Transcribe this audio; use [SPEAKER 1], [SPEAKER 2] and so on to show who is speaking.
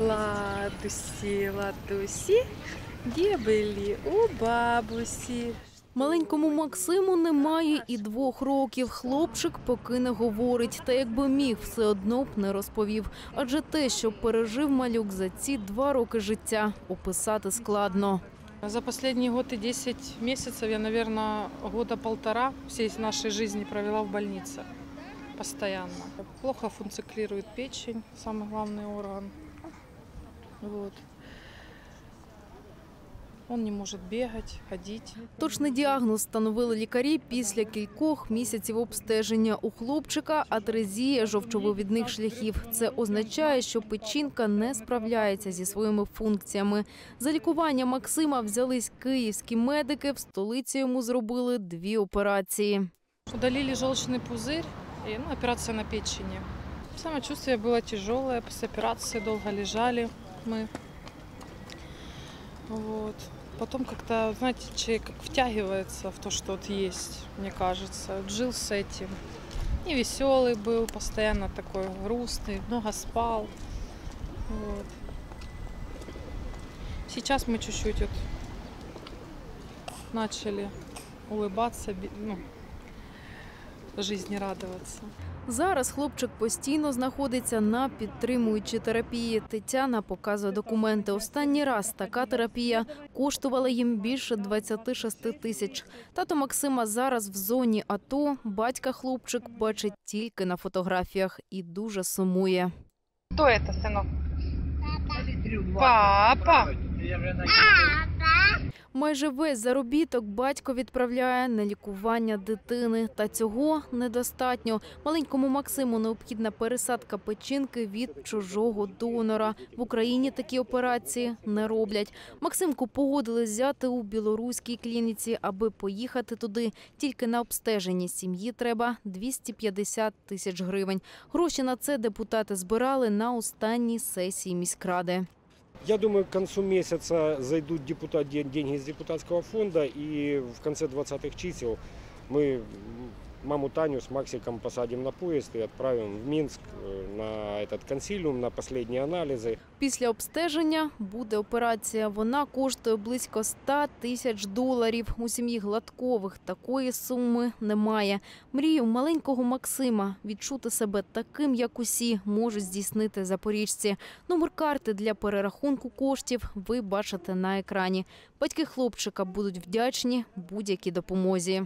[SPEAKER 1] Ладусі, ладусі, де були у бабусі.
[SPEAKER 2] Маленькому Максиму немає і двох років. Хлопчик поки не говорить, та якби міг, все одно б не розповів. Адже те, що пережив малюк за ці два роки життя, описати складно.
[SPEAKER 1] За последние год и 10 месяцев я, наверное, года полтора всей нашей жизни провела в больнице. Постоянно. Плохо функционирует печень, самый главный орган. Вот. Он не может бегать, ходить.
[SPEAKER 2] Точний діагноз встановили лікарі після кількох місяців обстеження у хлопчика атрезія жовчовивідних шляхів. Це означає, що печінка не справляється зі своїми функціями. За лікування Максима взялись київські медики. В столиці йому зробили дві операції.
[SPEAKER 1] Удалили желчный пузырь и ну, операция на печени. Самочувствие было тяжелое, после операции долго лежали Мы. Вот. Потом как-то, знаете, человек как втягивается в то, что вот есть, мне кажется. Жил с этим. И веселый был, постоянно такой грустный, много спал. Вот. Сейчас мы чуть-чуть вот начали улыбаться, ну, жизни радоваться.
[SPEAKER 2] Зараз хлопчик постійно знаходиться на підтримуючій терапії. Тетяна показує документи. Останній раз така терапія коштувала їм більше 26 тисяч. Тато Максима зараз в зоні АТО. Батька хлопчик бачить тільки на фотографіях і дуже сумує.
[SPEAKER 1] Кто это, сынок? Папа.
[SPEAKER 2] Майже весь заробіток батько відправляє на лікування дитини. Та цього недостатньо. Маленькому Максиму необхідна пересадка печінки від чужого донора. В Україні такі операції не роблять. Максимку погодили взяти у білоруській клініці, аби поїхати туди. Тільки на обстеження сім'ї треба 250 тисяч гривень. Гроші на це депутати збирали на останній сесії міськради.
[SPEAKER 3] Я думаю, к концу месяца зайдут депутат, деньги из депутатского фонда, и в конце 20-х чисел мы маму Таню с Максиком посадим на поезд и отправим в Минск э, на этот консилиум, на последние анализы.
[SPEAKER 2] Після обстеження буде операція. Вона коштує близько 100 тисяч доларів. У сім'ї Гладкових такої суми немає. Мрію маленького Максима відчути себе таким, як усі, можуть здійснити запоріжці. Номер карти для перерахунку коштів ви бачите на екрані. Батьки хлопчика будуть вдячні будь-якій допомозі.